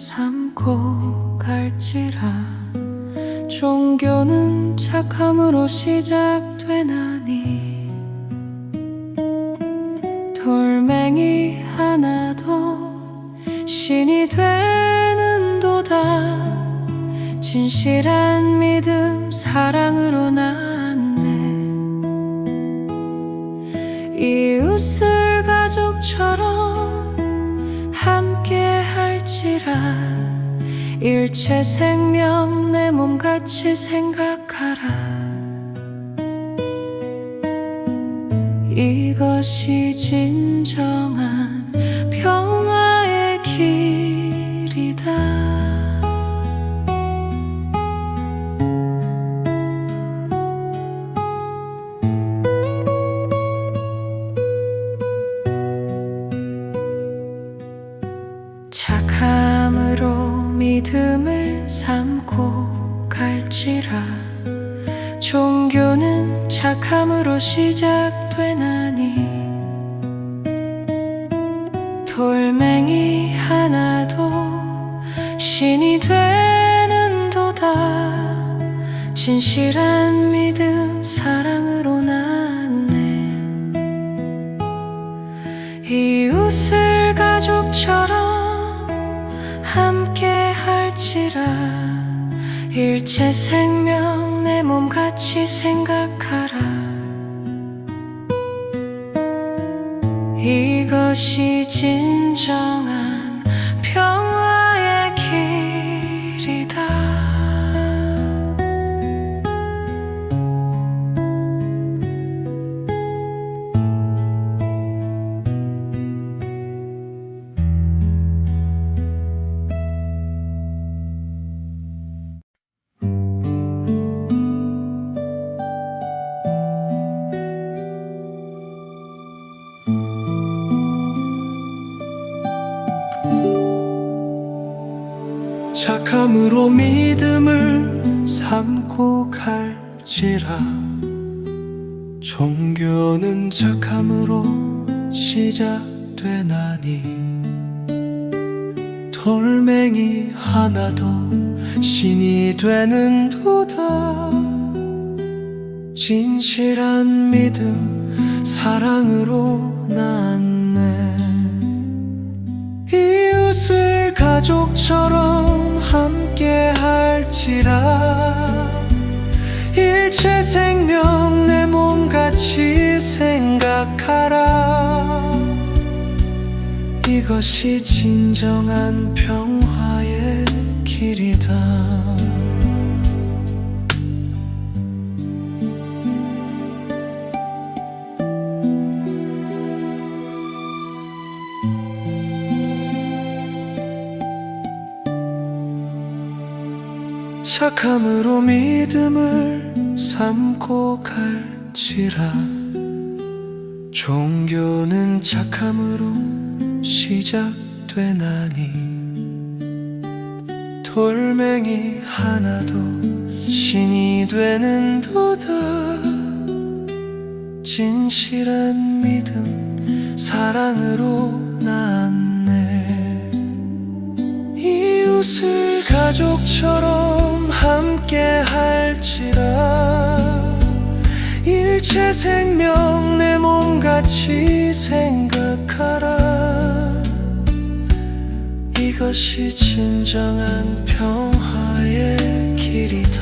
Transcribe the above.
삼고 갈지라. 종교는 착함으로 시작되나니. 돌멩이 하나도 신이 되는 도다. 진실한 믿음 사랑으로 낳았네. 이웃을 할지라 일체 생명 내 몸같이 생각하라. 이것이 진정 믿음을 삼고 갈지라. 종교는 착함으로 시작되나니 돌멩이 하나도 신이 되는 도다. 진실한 믿음 사랑으로 낳네. 이웃을 가족처럼 함 께 할지라 일체 생명 내 몸 같이 생각하라. 이것이 진정한 착함으로 믿음을 삼고 갈지라. 종교는 착함으로 시작되나니. 돌멩이 하나도 신이 되는 도다. 진실한 믿음 사랑으로 낳네. 이웃을 가족처럼 함께 할지라. 일체 생명 내 몸같이 생각하라. 이것이 진정한 평화의 길이다 착함으로 믿음을 삼고 갈지라. 종교는 착함으로 시작되나니 돌멩이 하나도 신이 되는 도다. 진실한 믿음 사랑으로 낳 이웃을 가족처럼 함께 할지라. 일체 생명 내 몸같이 생각하라. 이것이 진정한 평화의 길이다